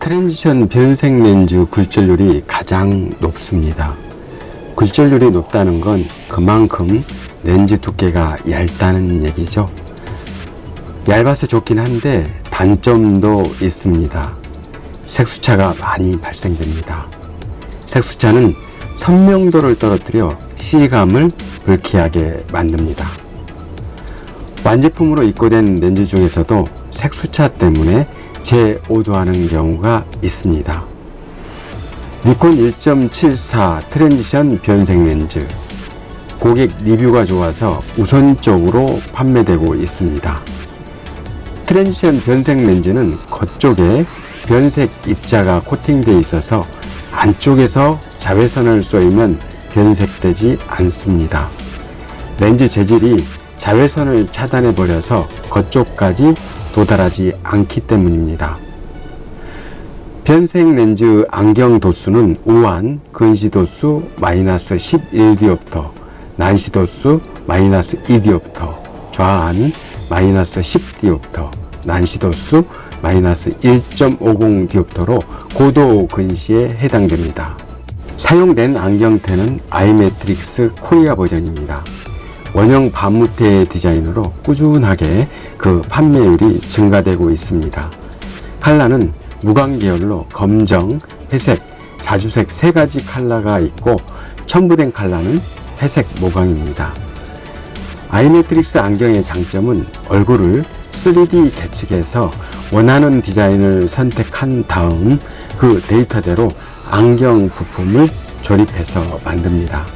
트랜지션 변색 렌즈 굴절률이 가장 높습니다. 굴절률이 높다는 건 그만큼 렌즈 두께가 얇다는 얘기죠. 얇아서 좋긴 한데 단점도 있습니다. 색수차가 많이 발생됩니다. 색수차는 선명도를 떨어뜨려 시감을 불쾌하게 만듭니다. 완제품으로 입고된 렌즈 중에서도 색수차 때문에 재오도하는 경우가 있습니다. 니콘 1.74 트랜지션 변색 렌즈 고객 리뷰가 좋아서 우선적으로 판매되고 있습니다. 트랜지션 변색 렌즈는 겉쪽에 변색 입자가 코팅되어 있어서 안쪽에서 자외선을 쏘이면 변색되지 않습니다. 렌즈 재질이 자외선을 차단해 버려서 겉쪽까지 도달하지 않기 때문입니다. 변색 렌즈 안경 도수는 우한 근시 도수 마이너스 11디옵터, 난시 도수 마이너스 2디옵터, 좌한 마이너스 10디옵터, 난시 도수 마이너스 1.50디옵터로 고도 근시에 해당됩니다. 사용된 안경테는 아이매트릭스 코리아 버전입니다. 원형 반무태 디자인으로 꾸준하게 그 판매율이 증가되고 있습니다. 칼라는 무광 계열로 검정, 회색, 자주색 세 가지 칼라가 있고 첨부된 칼라는 회색 모광입니다. 아이매트릭스 안경의 장점은 얼굴을 3D 계측해서 원하는 디자인을 선택한 다음 그 데이터대로 안경 부품을 조립해서 만듭니다.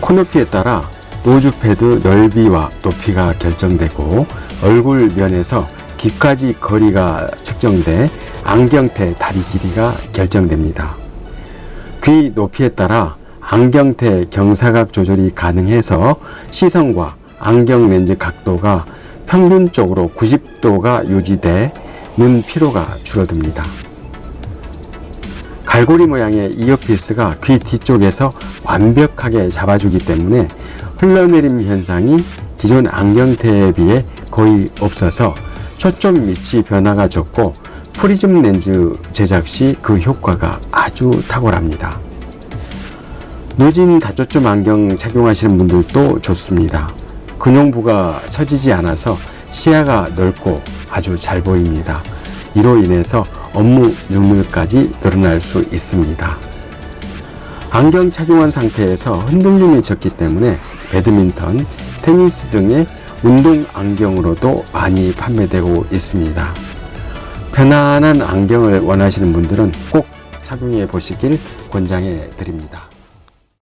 코높이에 따라 노즈 패드 넓이와 높이가 결정되고 얼굴 면에서 귀까지 거리가 측정돼 안경테 다리 길이가 결정됩니다. 귀 높이에 따라 안경테 경사각 조절이 가능해서 시선과 안경 렌즈 각도가 평균적으로 90도가 유지돼 눈 피로가 줄어듭니다. 갈고리 모양의 이어피스가 귀 뒤쪽에서 완벽하게 잡아주기 때문에 흘러내림 현상이 기존 안경테에 비해 거의 없어서 초점 위치 변화가 적고 프리즘 렌즈 제작 시 그 효과가 아주 탁월합니다. 노진 다초점 안경 착용하시는 분들도 좋습니다. 근용부가 처지지 않아서 시야가 넓고 아주 잘 보입니다. 이로 인해서 업무 능률까지 늘어날 수 있습니다. 안경 착용한 상태에서 흔들림이 적기 때문에 배드민턴, 테니스 등의 운동 안경으로도 많이 판매되고 있습니다. 편안한 안경을 원하시는 분들은 꼭 착용해 보시길 권장해 드립니다.